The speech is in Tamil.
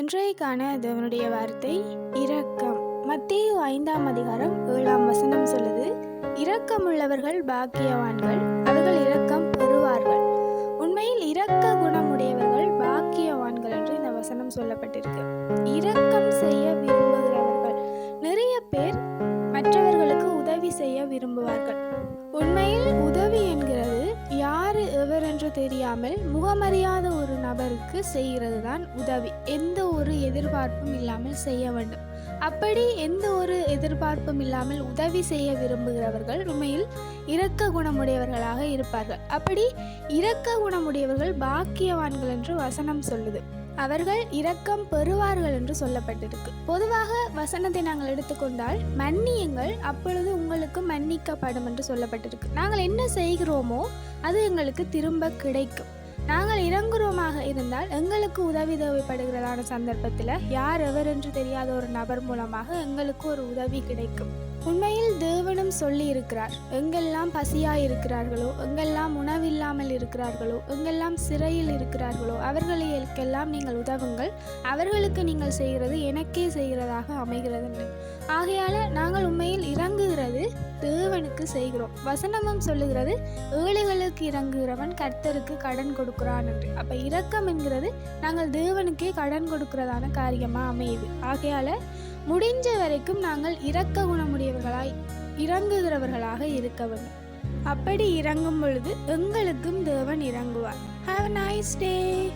இன்றைக்கான தேவனுடைய வார்த்தை இரக்கம். மத்திய ஐந்தாம் அதிகாரம் ஏழாம் வசனம் சொல்லுது இரக்கமுள்ளவர்கள் பாக்கியவான்கள் அவர்கள் இரக்கம் பெறுவார்கள். உண்மையில் இரக்க குணமுடையவர்கள் பாக்கியவான்கள் என்று இந்த வசனம் சொல்லப்பட்டிருக்கு. இரக்கம் செய்ய விரும்புகிறவர்கள். நிறைய பேர் மற்றவர்களுக்கு உதவி செய்ய விரும்புவார்கள். உண்மையில் தெரியாமல் முகமறியாத ஒரு நபருக்கு செய்கிறது தான் உதவி. எந்த ஒரு எதிர்பார்ப்பும் இல்லாமல் செய்ய வேண்டும். அப்படி எந்த ஒரு எதிர்பார்ப்பும் இல்லாமல் உதவி செய்ய விரும்புகிறவர்கள் உண்மையில் இரக்க குணமுடையவர்களாக இருப்பார்கள். அப்படி இரக்க குணமுடையவர்கள் பாக்கியவான்கள் என்று வசனம் சொல்லுது. அவர்கள் இரக்கம் பெறுவார்கள் என்று சொல்லப்பட்டிருக்கு. பொதுவாக வசனத்தை நாங்கள் எடுத்துக்கொண்டால் மன்னியுங்கள் அப்பொழுது உங்களுக்கு மன்னிக்கப்படும் என்று சொல்லப்பட்டிருக்கு. நாங்கள் என்ன செய்கிறோமோ அது எங்களுக்கு திரும்ப கிடைக்கும். நாங்கள் இறங்குறோமாக இருந்தால் எங்களுக்கு உதவி தேவைப்படுகிறதான சந்தர்ப்பத்தில் யார் எவர் என்று தெரியாத ஒரு நபர் மூலமாக எங்களுக்கு ஒரு உதவி கிடைக்கும். உண்மையில் தேவனும் சொல்லி இருக்கிறார் எங்கெல்லாம் பசியாய் இருக்கிறார்களோ எங்கெல்லாம் உணவில்லாமல் இருக்கிறார்களோ எங்கெல்லாம் சிறையில் இருக்கிறார்களோ அவர்களுக்கெல்லாம் நீங்கள் உதவுங்கள். அவர்களுக்கு நீங்கள் செய்கிறது எனக்கே செய்கிறதாக அமைகிறது ஆகையால் நாங்கள் உண்மையில் இறங்கு தேவனுக்கு செய்கிறோம். வசனமும் சொல்லுகிறது ஏழைகளுக்கு இறங்குகிறவன் கர்த்தருக்கு கடன் கொடுக்கிறான் என்று. அப்ப இரக்கம் என்கிறது நாங்கள் தேவனுக்கே கடன் கொடுக்கிறதான காரியமா அமையுது. ஆகையால முடிஞ்ச வரைக்கும் நாங்கள் இரக்க குணமுடையவர்களாய் இறங்குகிறவர்களாக இருக்க வேண்டும். அப்படி இறங்கும் பொழுது எங்களுக்கும் தேவன் இறங்குவார். Have nice day